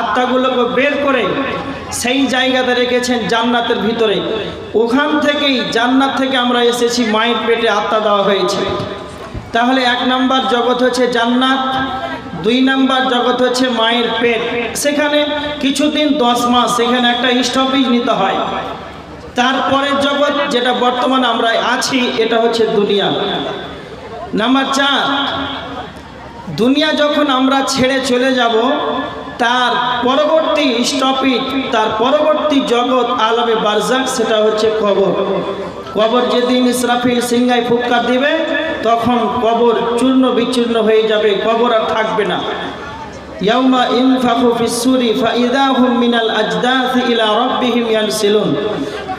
আত্মাগুলোকে বের করে সেই জায়গাতে রেখেছেন জান্নাতের ভিতরে। ওখান থেকেই জান্নাত থেকে আমরা এসেছি, মায়ের পেটে আত্মা দেওয়া হয়েছে। তাহলে এক নাম্বার জগৎ হচ্ছে জান্নাত, দুই নাম্বার জগৎ হচ্ছে মায়ের পেট। সেখানে কিছুদিন দশ মাস সেখানে একটা স্টপেজ নিতে হয়। তারপরের জগৎ যেটা বর্তমানে আমরা আছি, এটা হচ্ছে দুনিয়া। নাম্বার চার, দুনিয়া যখন আমরা ছেড়ে চলে যাব তার পরবর্তী স্টপিজ তার পরবর্তী জগৎ আলমে বারজাক, সেটা হচ্ছে কবর। কবর যেদিন ইসরাফিল সিংহায় ফুৎকার দিবে, তখন কবর চূর্ণ বিচূর্ণ হয়ে যাবে, কবর আর থাকবে না। মিনাল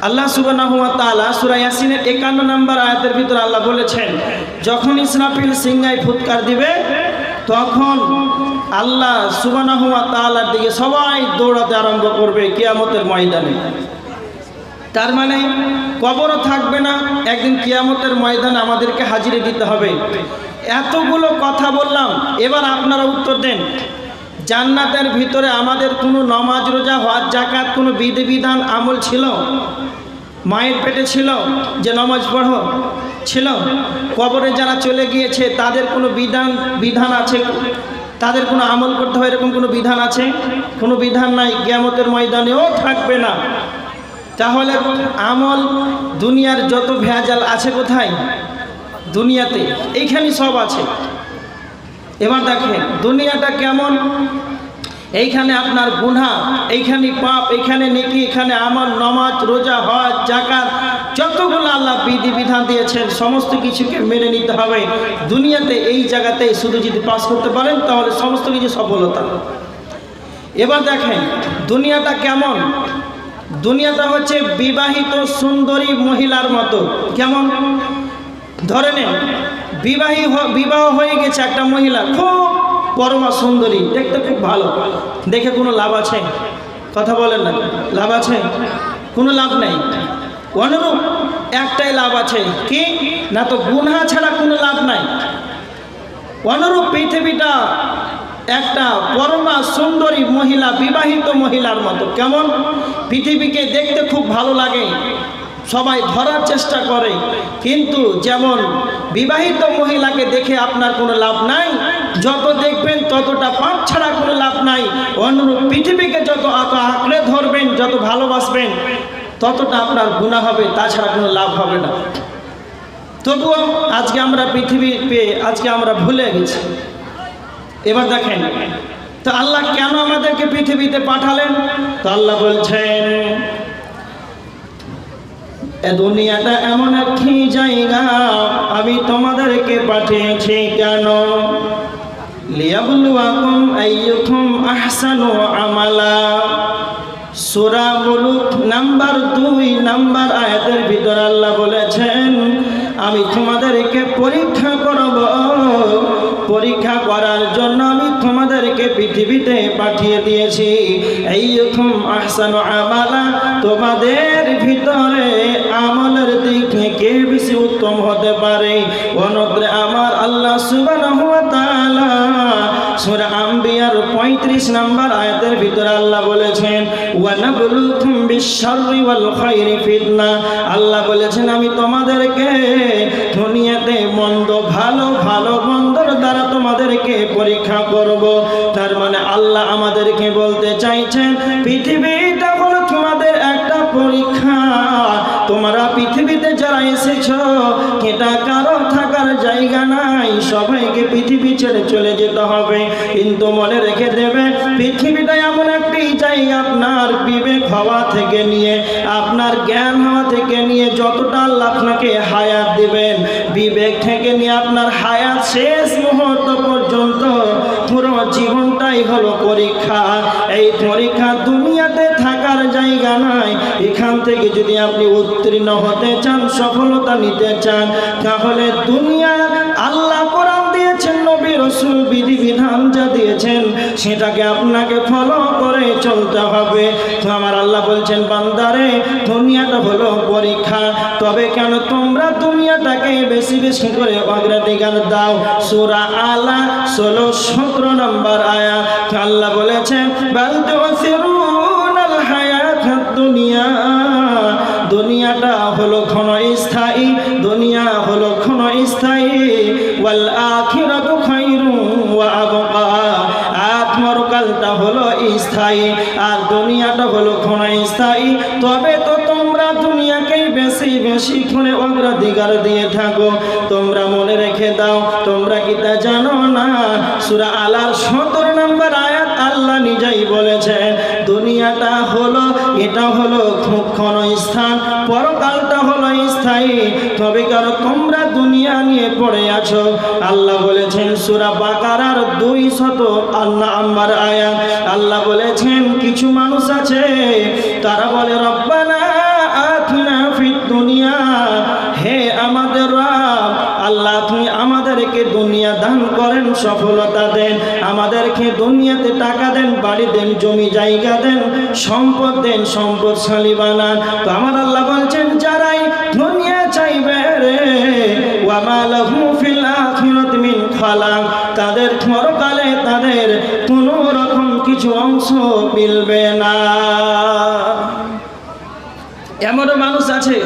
আল্লাহ সুবহানাহু ওয়া তাআলা সূরা ইয়াসিনের 51 নম্বর আয়াতের ভিতরে আল্লাহ বলেছেন, যখন ইসরাফিল সিংহায় ফুৎকার দিবে তখন আল্লাহ সুবহানাহু ওয়া তাআলার দিকে সবাই দৌড়াতে আরম্ভ করবে কিয়ামতের ময়দানে। তার মানে কবরও থাকবে না, একদিন কিয়ামতের ময়দানে আমাদেরকে হাজিরে দিতে হবে। এতগুলো কথা বললাম, এবার আপনারা উত্তর দেন। জান্নাতের ভিতরে আমাদের কোনো নমাজ, রোজা হওয়ার জাকাত কোনো বিধিবিধান আমল ছিল? মায়ের পেটে ছিল যে নমাজ পড়ো? ছিল কবরে যারা চলে গিয়েছে, তাদের কোনো বিধান বিধান আছে? তাদের কোনো আমল করতে হয় এরকম কোনো বিধান আছে? কোনো বিধান নাই, কিয়ামতের ময়দানেও থাকবে না। তাহলে আমল দুনিয়ার যত ভেজাল আছে কোথায়? দুনিয়াতে। এইখানে সব আছে। এবার দেখেন, দুনিয়াটা কেমন? এইখানে আপনার গুনা এইখানে পাপ, এইখানে নেকি, এখানে আমার নমাজ, রোজা, হজ জাকাত যতগুলো আল্লাহ বিধি বিধান দিয়েছেন, সমস্ত কিছুকে মেনে নিতে হবে। দুনিয়াতে এই জায়গাতে শুধু যদি পাস করতে পারেন, তাহলে সমস্ত কিছু সফলতা। এবার দেখেন, দুনিয়াটা কেমন? দুনিয়াটা হচ্ছে বিবাহিত সুন্দরী মহিলার মতো। কেমন? ধরে নেন, বিবাহী বিবাহ হয়ে গেছে একটা মহিলা, খুব পরমা সুন্দরী, দেখতে খুব ভালো। দেখে কোনো লাভ আছে? কথা বলেন না লাভ আছে? কোনো লাভ নেই। অনুরূপ একটাই লাভ আছে। কি? না তো গুনহা ছাড়া কোনো লাভ নাই। অনুরূপ পৃথিবীটা একটা পরমা সুন্দরী মহিলা, বিবাহিত মহিলার মতো। কেমন? পৃথিবীকে দেখতে খুব ভালো লাগে। সবাই ধরার চেষ্টা করে। কিন্তু যেমন বিবাহিত মহিলাকে দেখে আপনার কোনো লাভ নাই, যত দেখবেন ততটা পাপ ছাড়া কোনো লাভ নাই। অনুরূপ পৃথিবীকে যত আঁকড়ে ধরবেন, যত ভালোবাসবেন ততটা আপনার গুণা হবে, তাছাড়া কোনো লাভ হবে না। তবুও আজকে আমরা পৃথিবী পেয়ে আজকে আমরা ভুলে গেছি। এবার দেখেন, তো আল্লাহ কেন আমাদেরকে পৃথিবীতে পাঠালেন? তো আল্লাহ বলছেন দুনিয়াটা এমন একটি জায়গা, আমি তোমাদেরকে পাঠিয়েছি কেন? লিয়াবলুয়াকুম আহসানু সূরা মুলুক নাম্বার দুই, নাম্বার আয়াতের ভিতর আল্লাহ বলেছেন, আমি তোমাদেরকে পরীক্ষা করব। পরীক্ষা করার জন্য আমি তোমাদেরকে পৃথিবীতে পাঠিয়ে দিয়েছি। এই রকম আহসান আমালা, তোমাদের ভিতরে আমলের বিশ-শাররি ওয়াল খাইরি ফিতনা। আল্লাহ বলেছেন, আমি তোমাদেরকে দুনিয়াতে মন্দ, ভালো ভালো মন্দর দ্বারা তোমাদেরকে পরীক্ষা করব। তার মানে আল্লাহ আমাদেরকে বলতে চাইছেন পৃথিবীটা হলো তোমাদের একটা পরীক্ষা। তোমরা পৃথিবীতে যারা এসেছ এটা কারও থাকার জায়গা নাই। সবাইকে পৃথিবী ছেড়ে চলে যেতে হবে। কিন্তু মনে রেখে দেবে পৃথিবীটা আপনার বিবেক হওয়া থেকে নিয়ে, আপনার জ্ঞান হওয়া থেকে নিয়ে যতটা আল্লাহ আপনাকে হায়াত দিবেন, বিবেক থেকে নিয়ে আপনার হায়াত শেষ মুহূর্ত পর্যন্ত পুরো জীবনটাই হলো পরীক্ষা। এই পরীক্ষা দুনিয়াতে থাকার জায়গা নাই। এখান থেকে যদি আপনি উত্তীর্ণ হতে চান, সফলতা নিতে চান, তাহলে দুনিয়া নবী রসুল বিধি বিধান যা দিয়েছেন, সেটাকে আপনাকে ফলো করে চলতে হবে। তো আমার আল্লাহ বলছেন, বান্দারে, দুনিয়াটা হলো পরীক্ষা। তবে কেন তোমরা দুনিয়াটাকে বেশি বেশি করে অগ্রাধিকার দাও? সুরা আলা ষোলো, সতেরো নম্বর আয়া। আল্লাহ বলেছেন দুনিয়াটা হলো ক্ষণস্থায়ী, দুনিয়া হলো ক্ষণস্থায়ী। ওয়াল আখিরাতু খায়রুন ওয়া আবকা আত্মরকালটা হলো স্থায়ী, আর দুনিয়াটা হলো ক্ষণস্থায়ী তবে তো তোমরা দুনিয়াকেই বেশি বেশি ক্ষণে অগ্রাধিকার দিয়ে থাকো। তোমরা মনে রেখে দাও, তোমরা কি তা জানো না? সুরা আলার সতেরো এটা হলো খুব ক্ষণস্থান পরকালটা হলো স্থায়ী। তবে কারও তোমরা দুনিয়া নিয়ে পড়ে আছো? আল্লাহ বলেছেন সুরা বাকারার দুই শত আল্লাহ আমার আয়াত। আল্লাহ বলেছেন, কিছু মানুষ আছে, তারা বলে, রব্বানা আতিনা ফিদ দুনিয়া। হে আমাদের রব, আল্লাহ আপনি আমাদেরকে দুনিয়া দান করেন, সফলতা দেন। আমাদেরকে দুনিয়াতে টাকা জমি জায়গা দেন, সম্পদ দেন, সম্পদশালী বানান। তো আমার আল্লাহ বলছেন, যারাই দুনিয়া চাইবে রে তাদের পরকালে তাদের কোনো রকম কিছু অংশ মিলবে না। এমনও মানুষ আছে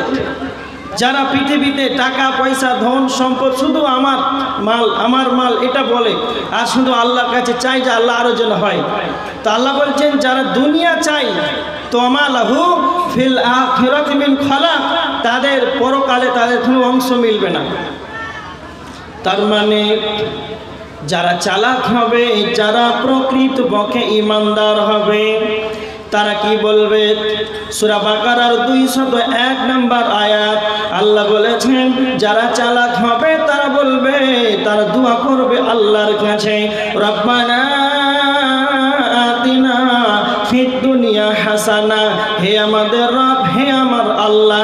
যারা পৃথিবীতে টাকা, পয়সা, ধন, সম্পদ শুধু আমার মাল আমার মাল, এটা বলে, আর শুধু আল্লাহর কাছে চাই যে আল্লাহ আরও যেন হয়। তো আল্লাহ বলছেন, যারা দুনিয়া চাই তো আমালাহু ফিল আখিরাত মিন তাদের পরকালে তাদের কোনো অংশ মিলবে না। তার মানে যারা চালাক হবে, যারা প্রকৃত পক্ষে ইমানদার হবে, তারা কি বলবে? সুরা বাকারার দুই শত এক নম্বর আয়াত, আল্লাহ বলেছেন, যারা চালাক হবে, তারা বলবে, তারা দোয়া করবে আল্লাহর কাছে, রব্বানা হাসানা হে আমাদের রব হে আমার আল্লাহ